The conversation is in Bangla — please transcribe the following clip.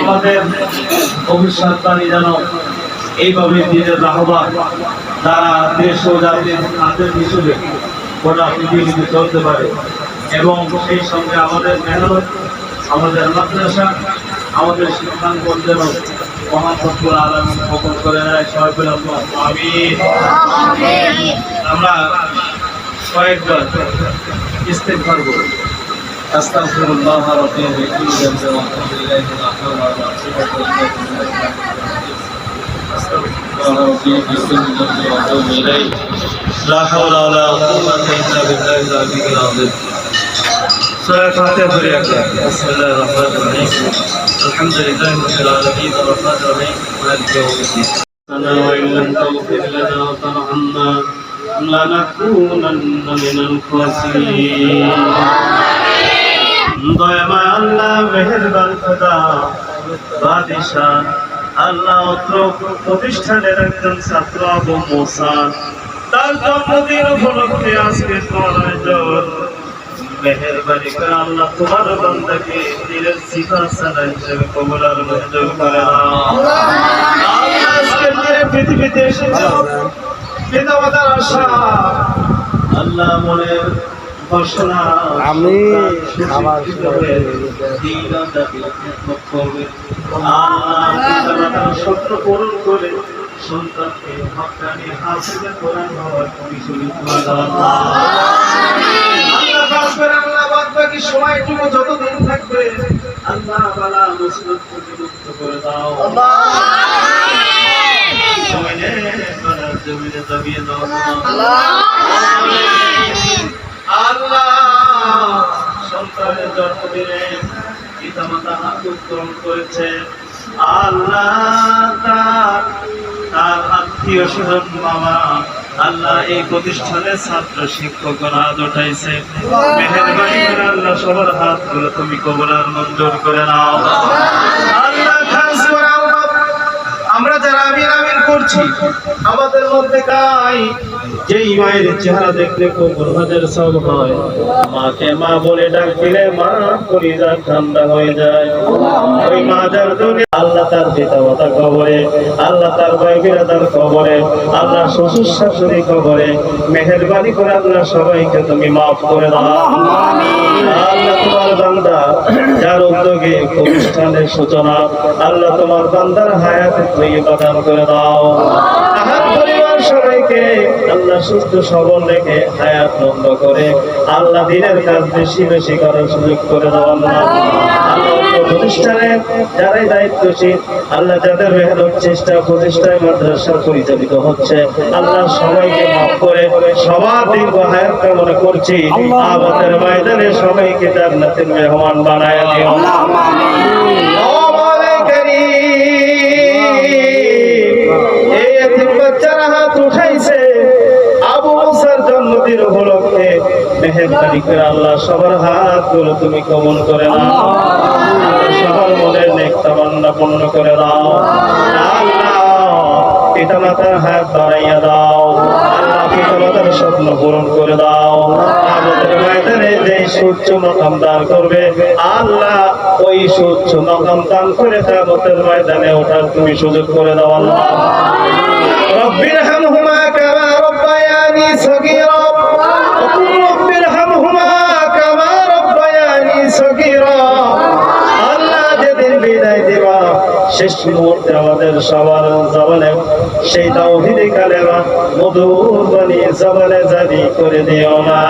আমাদের ভবিষ্যৎ বাণী যেন এইভাবে দিনের আহ্বান তারা দেশ ও জাতির হাতের হিসেবে গোটা চলতে পারে এবং সেই সঙ্গে আমাদের মেহনত আমাদের মাদ্রাসা আমাদের শিক্ষাঙ্গন যেন মহাসত্বর আলাম কবল করে নেয় সবাই আমি আমরা কয়েকবার ইস্তেকবার করুন أستغفر الله ربي من كل ذنب وأتوب إليه لا حول ولا قوة إلا بالله أستغفر الله ربي من كل ذنب وأتوب إليه لا حول ولا قوة إلا بالله العلي العظيم سورة فاتحة بريكة بسم الله الرحمن الرحيم الحمد لله رب العالمين الرحمن الرحيم مالك يوم الدين أنا وإن لم تغفر لنا وترحمنا لنكونن من الخاسرين দয়াময় আল্লাহ মেহেরবান খোদা বাদিশাহ আল্লাহ অত্র প্রতিষ্ঠানের একজন ছাত্র আবু মোসা তার জন্মদিন উপলক্ষে আজকে তোমার আয়োজন মেহেরবানি করে আল্লাহ তোমার বান্দাকে দিনের সিফা সানা হিসেবে কবুল আর মঞ্জুর করে নাও আল্লাহ আজকের দিনে পৃথিবীতে এসেছে পিতা মাতার আশা। আল্লাহ মনের আমি আমার স্বপ্ন পূরণ করে সন্তানকে হকানি হাসিলে কোরআন হওয়ার তুমি দাও আল্লাহ। পাস করে আল্লাহ বাদ বাকি সময়টুকু যতদিন থাকবে। আল্লাহ বালা মুসিবত থেকে মুক্ত করে দাও। জমিনে বালা আল্লাহ এই প্রতিষ্ঠানের ছাত্র শিক্ষকরা হাত উঠাইছে। মেহেরবানি করে আল্লাহ সবার হাতগুলো তুমি কবলার মঞ্জুর করে নাও। করছি। আমাদের মধ্যে কাই? যেই মায়ের চেহারা দেখলে কোমর হাজার সব হয়। মাকে মা বলে ডাক দিলে মা কলিজা ঠান্ডা হয়ে যায়। ওই মা যার দুনিয়া আল্লাহ তার পিতা মাতা কবরে আল্লাহ তার ভাই বিরাদার কবরে আল্লাহ শ্বশুর শাশুড়ি কবরে মেহেরবানি করে আল্লাহ সবাইকে তুমি মাফ করে দাও। আল্লাহ তোমার বান্দা। যার উদ্যোগে অনুষ্ঠানের সূচনা আল্লাহ তোমার বান্দার হায়াত তুই প্রদান করে দাও। আল্লাহ সুস্থ সবল রেখে হায়াত করে আল্লাহ দিনের কাজ বেশি বেশি করার সুযোগ করে দাও প্রতিষ্ঠানের যারাই দায়িত্বশীল আল্লাহ যাদের মেহনত চেষ্টা প্রতিষ্ঠায় মাদ্রাসা পরিচালিত হচ্ছে। আল্লাহ সবাইকে মাফ করে সবার দীর্ঘ হায়াত কামনা করছি। আমাদের ময়দানে সবাইকে জান্নাতের মেহমান বানায় দিও। মেহেরবানি করে আল্লাহ সবার হাতগুলো তুমি কমন করে নাও। ধর্মদের নেকতামান্না পূর্ণ করে দাও। পিতা মাতার হাত বাড়াইয়া দাও। পিতা মাতার স্বপ্ন পূরণ করে দাও। ময়দানে যে সূর্য মাকাম দান করবে আল্লাহ ওই সূর্য মাকাম দান করে তামতের ময়দানে ওঠার তুমি সুযোগ করে দাও আল্লাহ। রব্বির হামহুমা শেষ মুহূর্তে আমাদের সবার জবানে, সেই তাওহীদে কালেমা, মধুর বাণী জবানে জারি করে দিও না।